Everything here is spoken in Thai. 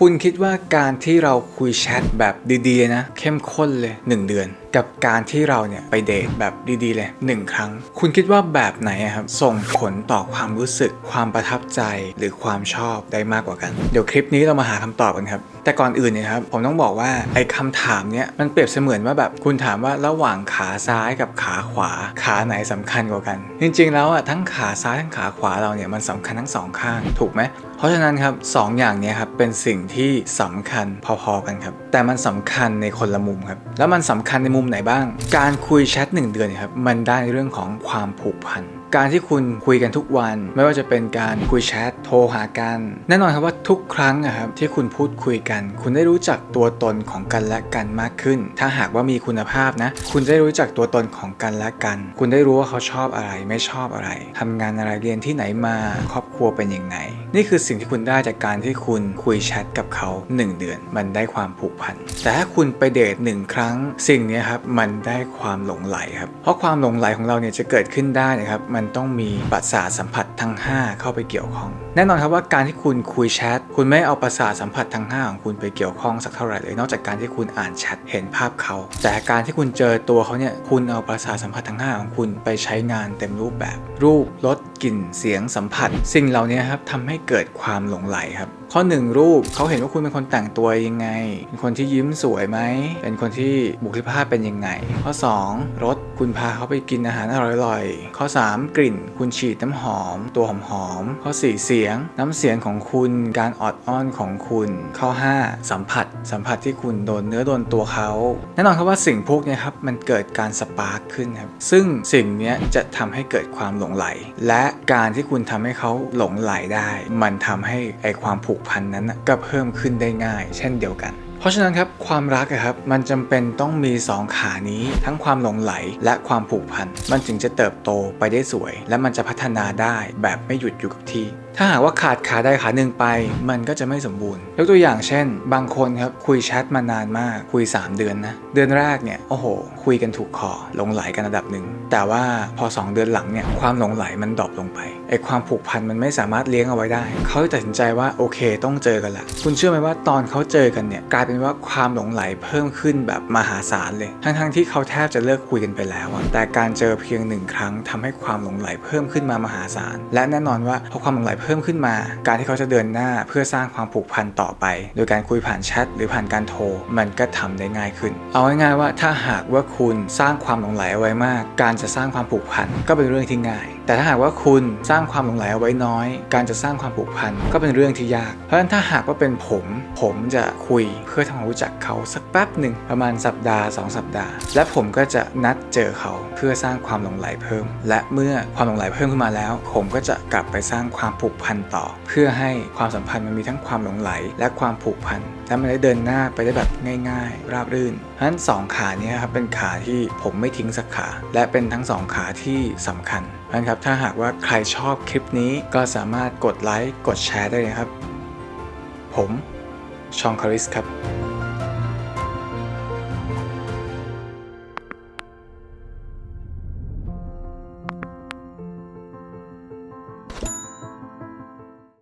คุณคิดว่าการที่เราคุยแชทแบบดีๆนะ เข้มข้นเลย 1 เดือน กับการที่เราเนี่ยไปเดทแบบดีๆเลย1ครั้ง คุณคิดว่าแบบไหนอะครับส่งผลต่อความรู้สึก ความประทับใจหรือความชอบได้มากกว่ากัน เดี๋ยวคลิปนี้เรามาหาคำตอบกันครับ แต่ก่อนอื่นเนี่ยครับผมต้องบอกว่าไอ้คำถามเนี้ยมันเปรียบเสมือนว่าแบบคุณถามว่าระหว่างขาซ้ายกับขาขวา ขาไหนสำคัญกว่ากัน จริง ๆ แล้วอะทั้งขาซ้ายทั้งขาขวาเราเนี่ยมันสำคัญทั้งสองข้างถูกไหมเพราะฉะนั้นครับสองอย่างเนี้ครับเป็นสิ่งที่สำคัญพอๆกันครับแต่มันสำคัญในคนละมุมครับแล้วมันสำคัญในมุมไหนบ้าง การคุยแชทหนึ่งเดือนครับมันได้เรื่องของความผูกพัน การที่คุณคุยกันทุกวัน ไม่ว่าจะเป็นการคุยแชทโทรหากัน แน่นอนครับว่าทุกครั้งนะครับที่คุณพูดคุยกัน คุณได้รู้จักตัวตนของกันและกันมากขึ้น ถ้าหากว่ามีคุณภาพนะคุณจะได้รู้จักตัวตนของกันและกัน คุณได้รู้ว่าเขาชอบอะไรไม่ชอบอะไรทำงานอะไรเรียนที่ไหนมาครอบครัวเป็นยังไง นี่คือสิ่งที่คุณได้จากการที่คุณคุยแชทกับเขา 1 เดือน มันได้ความผูกพันแต่ถ้าคุณไปเดทหนึ่งครั้ง สิ่งนี้ครับมันได้ความหลงไหลครับเพราะความหลงไหลของเราเนี่ยจะเกิดขึ้นได้นะครับมันต้องมีประสาทสัมผัสทั้ง 5 เข้าไปเกี่ยวข้อง แน่นอนครับว่าการที่คุณคุยแชทคุณไม่เอาประสาทสัมผัสทั้ง 5 ของคุณไปเกี่ยวข้องสักเท่าไหร่เลย นอกจากการที่คุณอ่านแชทเห็นภาพเขา แต่การที่คุณเจอตัวเขาเนี่ยคุณเอาประสาทสัมผัสทั้ง 5 ของคุณไปใช้งานเต็มรูปแบบ รูปรสกลิ่นเสียงสัมผัส สิ่งเหล่านี้ครับทำให้เกิดความหลงไหลครับข้อหนึ่งรูปเขาเห็นว่าคุณเป็นคนแต่งตัวยังไง เป็นคนที่ยิ้มสวยไหม เป็นคนที่บุคลิกภาพเป็นยังไง ข้อ 2รส คุณพาเขาไปกินอาหารอร่อยๆ ข้อ 3 กลิ่น คุณฉีดน้ำหอม ตัวหอมๆ ข้อ 4 เสียง น้ำเสียงของคุณ การออดอ้อนของคุณ ข้อ 5 สัมผัส สัมผัสที่คุณโดนเนื้อโดนตัวเขา แน่นอนครับว่าสิ่งพวกนี้ครับมันเกิดการสปาร์คขึ้นครับ ซึ่งสิ่งนี้จะทำให้เกิดความหลงไหล และการที่คุณทำให้เขาหลงไหลได้ มันทำให้ไอความผูกพันนั้นนะก็เพิ่มขึ้นได้ง่าย เช่นเดียวกัน เพราะฉะนั้นครับความรักครับมันจำเป็นต้องมี 2 ขานี้ ทั้งความหลงไหลและความผูกพัน มันถึงจะเติบโตไปได้สวย และมันจะพัฒนาได้แบบไม่หยุดอยู่กับที่ ถ้าหากว่าขาดขาใดขาหนึ่งไป มันก็จะไม่สมบูรณ์ ยกตัวอย่างเช่น บางคนครับคุยแชทมานานมากคุย 3 เดือนนะ เดือนแรกเนี่ยโอ้โห คุยกันถูกคอหลงไหลกันระดับหนึ่ง แต่ว่าพอ 2 เดือนหลังเนี่ยความหลงไหลมันดรอปลงไปไอความผูกพันมันไม่สามารถเลี้ยงเอาไว้ได้ เขาตัดสินใจว่าโอเคต้องเจอกันละคุณเชื่อไหมว่าตอนเขาเจอกันเนี่ยกลายเป็นว่าความหลงไหลเพิ่มขึ้นแบบมหาศาลเลย ทั้งๆที่เขาแทบจะเลิกคุยกันไปแล้วอะแต่การเจอเพียงหนึ่งครั้งทำให้ความหลงไหลเพิ่มขึ้นมามหาศาลและแน่นอนว่าพอความหลงไหลเพิ่มขึ้นมา การที่เขาจะเดินหน้าเพื่อสร้างความผูกพันต่อไป โดยการคุยผ่านแชทหรือผ่านการโทร มันก็ทำได้ง่ายขึ้น เอาง่ายๆว่าถ้าหากว่าคุณสร้างความหลงไหลเอาไว้มาก การจะสร้างความผูกพันก็เป็นเรื่องที่ง่าย แต่ถ้าหากว่าคุณสร้างความหลงไหลเอาไว้น้อย การจะสร้างความผูกพันก็เป็นเรื่องที่ยาก เพราะฉะนั้นถ้าหากว่าเป็นผม ผมจะคุยเพื่อทำความรู้จักเขาสักแป๊บหนึ่งประมาณสัปดาห์ 2 สัปดาห์ และผมก็จะนัดเจอเขาเพื่อสร้างความหลงไหลเพิ่ม และเมื่อความหลงไหลเพิ่มขึ้นมาแล้ว ผมก็จะกลับไปสร้างความผูกพันต่อ เพื่อให้ความสัมพันธ์มันมีทั้งความหลงไหล และความผูกพัน และมันได้เดินหน้าไปได้แบบง่ายๆ ราบรื่นเพราะฉะนั้นสองขานี้ครับเป็นขาที่ผมไม่ทิ้งสักขา และเป็นทั้งสองขาที่สำคัญนะครับถ้าหากว่าใครชอบคลิปนี้ก็สามารถกดไลค์กดแชร์ได้เลยครับ ผมชองคาริสครับ